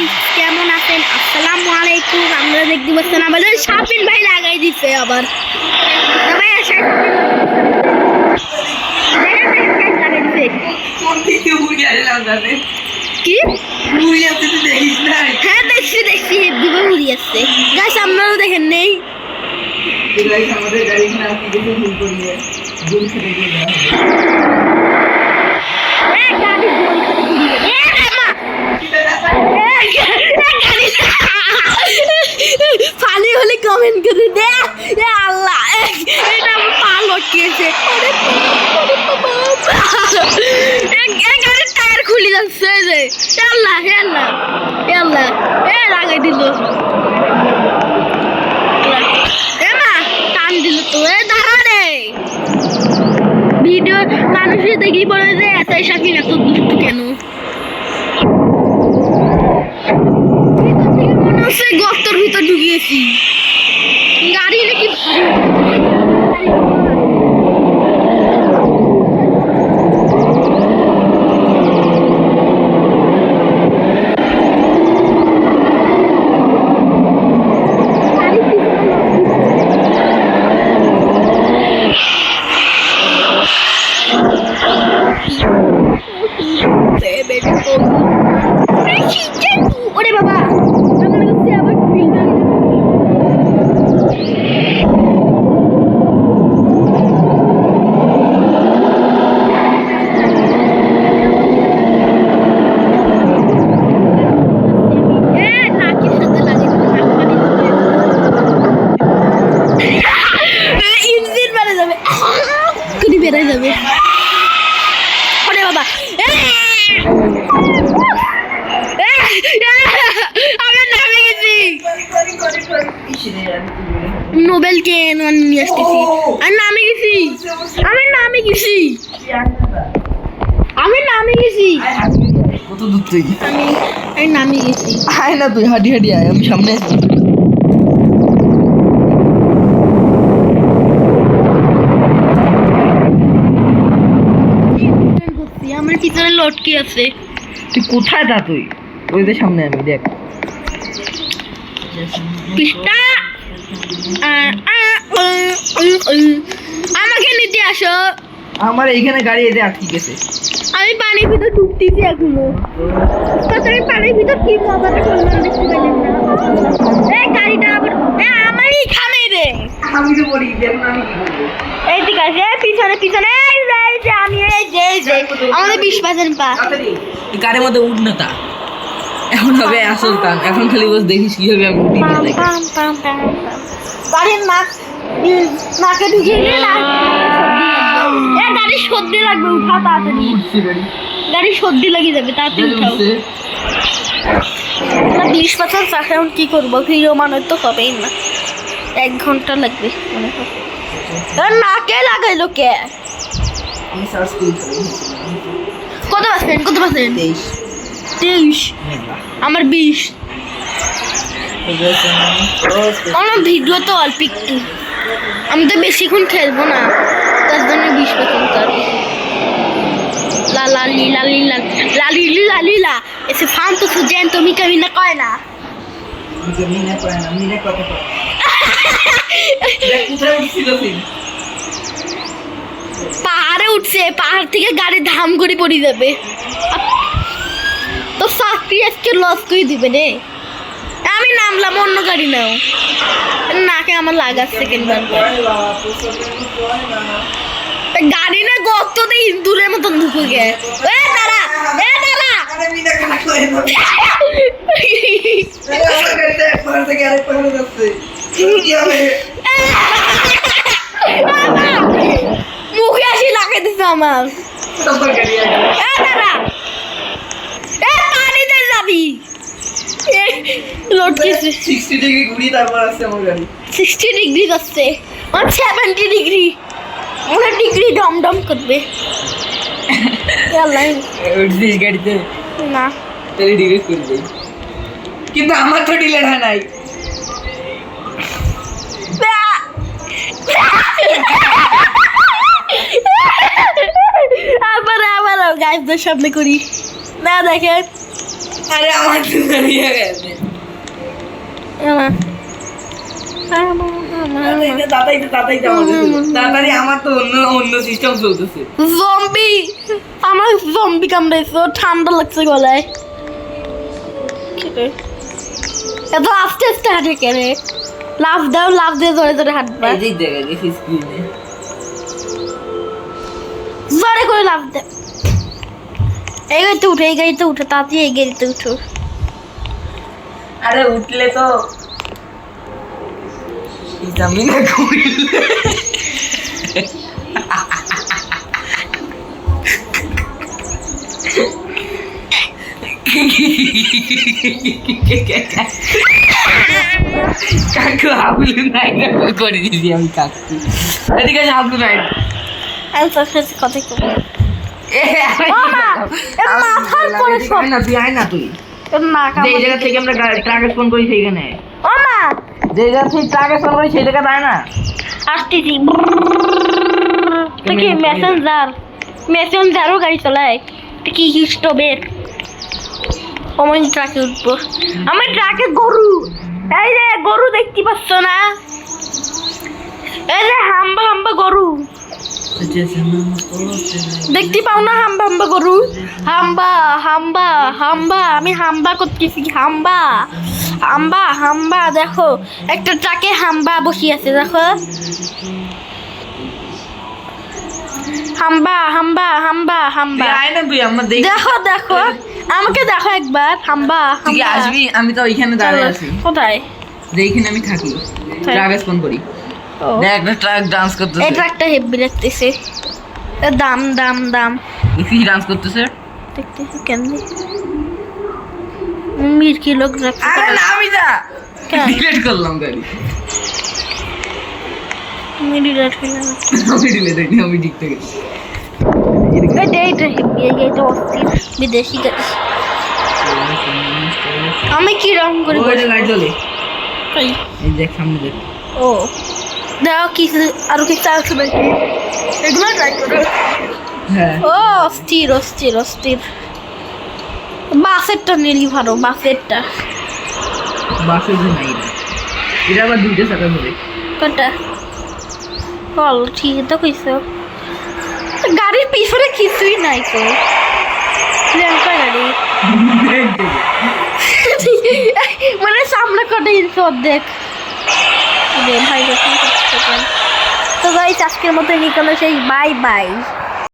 Guys কেমন আছেন? হ্যাঁ দেখেন নেই। আমাদের গাড়ি না ভুল করিয়ে ভুল দেওয়া হবে। এ, গাড়ি গোল করে ঘুরিয়ে দে। এ, রে মা। এ, গা- এ, গাড়ি ফানি হলে কমেন্ট করে দে এ আল্লাহ এ, এটা আমার পা লটকিয়েছে ওরে বাবা, ওরে বাবা। এ, এ, গাড়ির টায়ার খুলে যাচ্ছে এই যে আল্লাহ এ লাগাই দিল এ মা টান দিল তো এ রে ভিডিও মানুষের দেখি বলে যে এসআই শাকিল তো দুষ্টু কেন ভিতর থেকে মনে হচ্ছে গর্তর ভিতর ঢুকিয়েছি গাড়ি নাকি ভারী গাড়ি পিছনে ওরে বাবা আমার কাছে আবার ফিল্টার নাকের সাথে লাগে ইঞ্জিন বেড়ে যাবে কুড়ি বেড়ে যাবে ওরে বাবা আমরা নামে গেছি নোবেল নিয়ে আসতেছি? আমি গেছি। আমি নামে গেছি। আমি নামে গেছি। কত দূর তুই? আমি আমি নামে গেছি। আয় না তুই হাঁটি হাঁটি আয় আমি সামনে আছি। আমার পিছনে লটকি আছে। তুই কোথায় তা তুই? ওই যে সামনে আমি দেখ। আমাকে নিতে আসো। আমার এইখানে গাড়ি এসে আটকে গেছে। আমি পানির ভিতর ঢুকতেছি এখনও। কত আমি পানির ভিতর কি মজাটা করলাম দেখতে পেলেন না। এই গাড়িটা আবার রে। আমি তো বলি দেখুন আমি কি করব? এই আছে পিছনে পিছনে। এই যে, আমি এই যে আমাদের বিশ পার্সেন্ট পা। গাড়ির মধ্যে উঠ না তা। এখন হবে আসল কাম এখন খালি বস দেখিস কীভাবে আমি উঠি নাক নাকে ঢুকিয়ে নিয়ে নাক গাড়ি সর্দি লাগবে উঠা তাড়াতাড়ি। গাড়ি সর্দি লাগিয়ে যাবে তাড়াতাড়ি উঠাও। বিশ পার্সেন্ট চাষে এখন কি করব? ভিডিও মানের তো হবেই না। এক ঘণ্টা লাগবে মনে হয়। নাকে লাগাইলো কে? কত পার্সেন্ট কত পার্সেন্ট তেইশ। আমার বিশ। আমার ভিডিও তো অল্প একটু। আমি তো বেশিক্ষণ খেলব না। তার জন্য বিশ আর লা লা লি লা লি লা লা লি লি লা লি লা। এসে ফান তো সুজেন তো মিকা কয় না। না মিনে কথা কয়? কোথায় উঠছিল তুই পাহাড়ে উঠছে পাহাড় থেকে গাড়ি ধাম করে পড়ে যাবে। তো চাকরি আজকে লস করে দিবে রে। আমি নামলাম, অন্য গাড়ি নাও। নাকে আমার লাগাচ্ছে সেকেন্ড বার গাড়ি না গর্ত দিয়ে ইন্দুরের মতন ঢুকে গে। এ এ মুখে আসি লাগাই দিছে আমার তোমার গাড়ি আগে এ দাঁড়া এ পানিতে যাবি এ, লটকেছে সিক্সটি ডিগ্রি ঘুরি তারপর আসছে আমার গাড়ি। সিক্সটি ডিগ্রি যাচ্ছে। আমার সেভেন্টি ডিগ্রি ডিগ্রি ডম ডম করবে। আল্লাহ, উঠছিস গাড়িতে। না। তাহলে ডিগ্রি করবে। কিন্তু আমার তো ডিলেট হয় নাই। আবার আবার গাছদের সামনে করি। না দেখেন। আরে আমার তো দাঁড়িয়ে গেছে। জম্বি আমার। জম্বি কামড়াইছে ঠান্ডা লাগছে গলায়? এত আস্তে আস্তে হাঁটে কে রে? লাফ দাও লাফ দিয়ে জোরে জোরে হাঁটবা। জোরে করে লাফ দে। এই গাড়িতে উঠে এই গাড়িতে উঠে তাড়াতাড়ি এই গাড়িতে উঠো। আরে উঠলে তো। আমি ঘুরলে। কাকু হাবলু নাই করে দিয়েছি আমি কাকু। এদিকে আছে হাবলু নাই। আমি তোর সাথে কথা এ মাথার পরে সব- না তুই। না তুই তোর নাক যে জায়গা থেকে আমরা ট্রাকে ফোন করি সেইখানে। ও মা! যে জায়গা থেকে ট্রাকে ফোন করি সেই জায়গা তাই না। আসতেছি। কি মেসেঞ্জার মেসেঞ্জারও গাড়ি চালায়। কি ট্রাকে উঠবো। আমার ট্রাকে গরু। এই যে গরু দেখতে পাচ্ছ না? এই যে হাম্বা হাম্বা গরু। দেখতে পাও না হাম্বা হাম্বা গরু? হাম্বা হাম্বা হাম্বা আমি হাম্বা করতেছি হাম্বা। হাম্বা হাম্বা দেখো একটা ট্রাকে হাম্বা বসিয়ে আছে দেখো। হাম্বা হাম্বা হাম্বা হাম্বা। দেখ। দেখো আমাকে দেখো একবার হাম্বা হাম্বা। আসবি আমি তো ওইখানে দাঁড়িয়ে আছি। কোথায়? যে এইখানে আমি থাকি? ট্রাকে ফোন করি। দেখ একটা ট্রাক ডান্স করতেছে। এই ট্রাকটা হেভি লাগতেছে। দাম দাম দাম। ডান্স করতেছে? দেখতেছি কেমনি। মির্কি লোক আরে না আমি যা ডিলিট করলাম গাড়ি। তুমি ডিলেট আমি ডিলিট করি আমি ঠিক থেকে বিদেশি গাড়ি। আমি কি রং করি এই দেখ সামনে দেখ ও। দেখো কিছু আরও কিছু আছে নাকি? এগুলো ট্রাই করো। ও অস্থির অস্থির অস্থির। বাসেরটা নিলি ভালো বাসেরটা বাসে যে নাই এটা। এটা আবার দুইটা চাকা ধরে কোনটা বল ঠিক তো কইছো। গাড়ির পিছনে কিছুই নাই তো। প্রিয়াঙ্কা গাড়ি? মানে সামনে কটা ইঞ্চ অর্ধেক। রে ভাই যখন তো গাইস আজকের মতো এখানে সেই বাই বাই